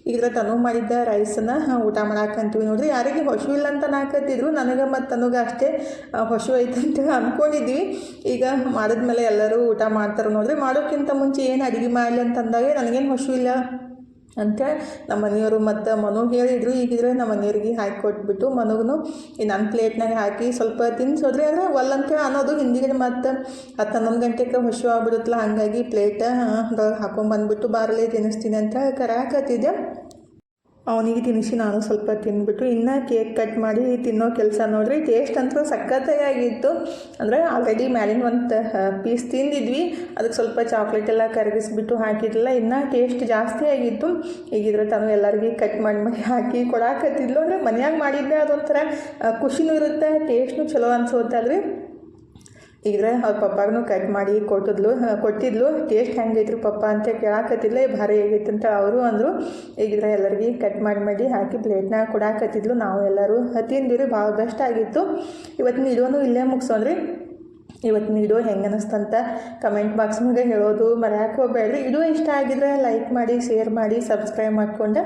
ಈಗ ತನು ಮಾಡಿದ್ದ ರೈಸನ್ನ ಊಟ ಮಾಡಾಕಂತೀವಿ ನೋಡ್ರಿ. ಯಾರಿಗೆ ಹೊಸು ಇಲ್ಲ ಅಂತ ನಾಕತ್ತಿದ್ರು ನನಗೆ ಮತ್ತು ತನಗೆ ಅಷ್ಟೇ ಹೊಸು ಅಂತ ಅಂದ್ಕೊಂಡಿದ್ವಿ ಈಗ ಮಾಡಿದ್ಮೇಲೆ ಎಲ್ಲರೂ ಊಟ ಮಾಡ್ತಾರೆ ನೋಡ್ರಿ. ಮಾಡೋಕ್ಕಿಂತ ಮುಂಚೆ ಏನು ಅಡುಗೆ ಮಾಡಲಿ ಅಂತಂದಾಗ ನನಗೇನು ಹೊಸು ಇಲ್ಲ. ಅಂತ. ನಮ್ಮ ಮನೆಯವರು ಮತ್ತು ಮನು ಹೇಳಿದ್ರು, ಈಗಿದ್ರೆ ನಮ್ಮ ಮನೆಯವ್ರಿಗೆ ಹಾಕಿ ಕೊಟ್ಬಿಟ್ಟು ಮನಗೂ ಈ ನನ್ನ ಪ್ಲೇಟ್ನಾಗ ಹಾಕಿ ಸ್ವಲ್ಪ ತಿನ್ಸೋದ್ರೆ ಅಂದರೆ ಒಲ್ಲಂತ ಅನ್ನೋದು ಹಿಂದಿಗೆ ಮತ್ತು ಹತ್ತು ಹನ್ನೊಂದು ಗಂಟೆಗೆ ಹಸು ಆಗ್ಬಿಡುತ್ತಲ್ಲ, ಹಾಗಾಗಿ ಪ್ಲೇಟ್ ಹಾಕೊಂಬಂದ್ಬಿಟ್ಟು ಬಾರಲೇ ತಿನ್ನಿಸ್ತೀನಿ ಅಂತ ಕರಾಕತ್ತಿದ್ದೆ ಅವನಿಗೆ ತಿನ್ನಿಸಿ ನಾನು ಸ್ವಲ್ಪ ತಿಂದ್ಬಿಟ್ಟು ಇನ್ನೂ ಕೇಕ್ ಕಟ್ ಮಾಡಿ ತಿನ್ನೋ ಕೆಲಸ ನೋಡ್ರಿ ಟೇಸ್ಟ್ ಅಂತೂ ಸಖತ್ತಾಗಿತ್ತು. ಅಂದರೆ ಆಲ್ರೆಡಿ ಮ್ಯಾಲಿನ ಒಂದು ಪೀಸ್ ತಿಂದಿದ್ವಿ. ಅದಕ್ಕೆ ಸ್ವಲ್ಪ ಚಾಕ್ಲೇಟ್ ಎಲ್ಲ ಕರಗಿಸ್ಬಿಟ್ಟು ಹಾಕಿದ್ರಲ್ಲ ಇನ್ನೂ ಟೇಸ್ಟ್ ಜಾಸ್ತಿ ಆಗಿತ್ತು. ಈಗಿದ್ರೆ ತಾನು ಎಲ್ಲರಿಗೂ ಕಟ್ ಮಾಡಿ ಮಾಡಿ ಹಾಕಿ ಕೊಡಾಕತ್ತಿದ್ಲು. ಅಂದರೆ ಮನೆಯಾಗ ಮಾಡಿದ್ದೆ ಅದೊಂಥರ ಖುಷಿನೂ ಇರುತ್ತೆ ಟೇಸ್ಟ್ನು ಚಲೋ ಅನ್ಸೋತಲ್ರಿ. ಈಗಿದ್ರೆ ಅವ್ರ ಪಪ್ಪಾಗೂ ಕಟ್ ಮಾಡಿ ಕೊಟ್ಟಿದ್ಲು ಕೊಟ್ಟಿದ್ಲು. ಟೇಸ್ಟ್ ಹೆಂಗೈತ್ರಿ ಪಪ್ಪ ಅಂತ ಕೇಳಾಕತ್ತಿಲ್ಲ ಭಾರಿ ಅಂತ ಅವರು ಅಂದರು. ಈಗಿದ್ರೆ ಎಲ್ಲರಿಗೆ ಕಟ್ ಮಾಡಿ ಮಾಡಿ ಹಾಕಿ ಪ್ಲೇಟ್ನಾಗ ಕೊಡಾಕತ್ತಿದ್ಲು. ನಾವು ಎಲ್ಲರೂ ತಿಂದಿರಿ ಭಾಳ ಬೆಸ್ಟ್ ಆಗಿತ್ತು. ಇವತ್ತಿನ ಇದೊಂದು ಇಲ್ಲೇ ಮುಗಿಸೋಣ್ರಿ. ಇವತ್ತಿನ ವಿಡಿಯೋ ಹೆಂಗೆ ಅನ್ನಿಸ್ತಂತ ಕಮೆಂಟ್ ಬಾಕ್ಸ್ ಮೇಲೆ ಹೇಳೋದು ಮರ್ಯಾಕೆ ಹೋಗಬೇಡ್ರಿ. ವಿಡಿಯೋ ಇಷ್ಟ ಆಗಿದ್ರೆ ಲೈಕ್ ಮಾಡಿ ಶೇರ್ ಮಾಡಿ ಸಬ್ಸ್ಕ್ರೈಬ್ ಮಾಡಿಕೊಂಡು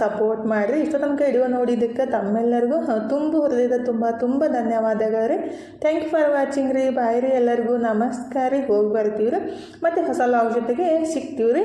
ಸಪೋರ್ಟ್ ಮಾಡಿರಿ. ಇಷ್ಟು ತನಕ ವಿಡಿಯೋ ನೋಡಿದ್ದಕ್ಕೆ ತಮ್ಮೆಲ್ಲರಿಗೂ ತುಂಬ ಹೃದಯದ ತುಂಬ ತುಂಬ ಧನ್ಯವಾದಗಳು ರೀ ಥ್ಯಾಂಕ್ ಯು ಫಾರ್ ವಾಚಿಂಗ್ ರೀ. ಬಾಯ್ ರೀ ಎಲ್ಲರಿಗೂ. ನಮಸ್ಕಾರ ರೀ. ಹೋಗಿ ಬರ್ತೀವಿ ರೀ ಮತ್ತು ಹೊಸ ಲಾಗ್ ಜೊತೆಗೆ ಸಿಗ್ತೀವಿ ರೀ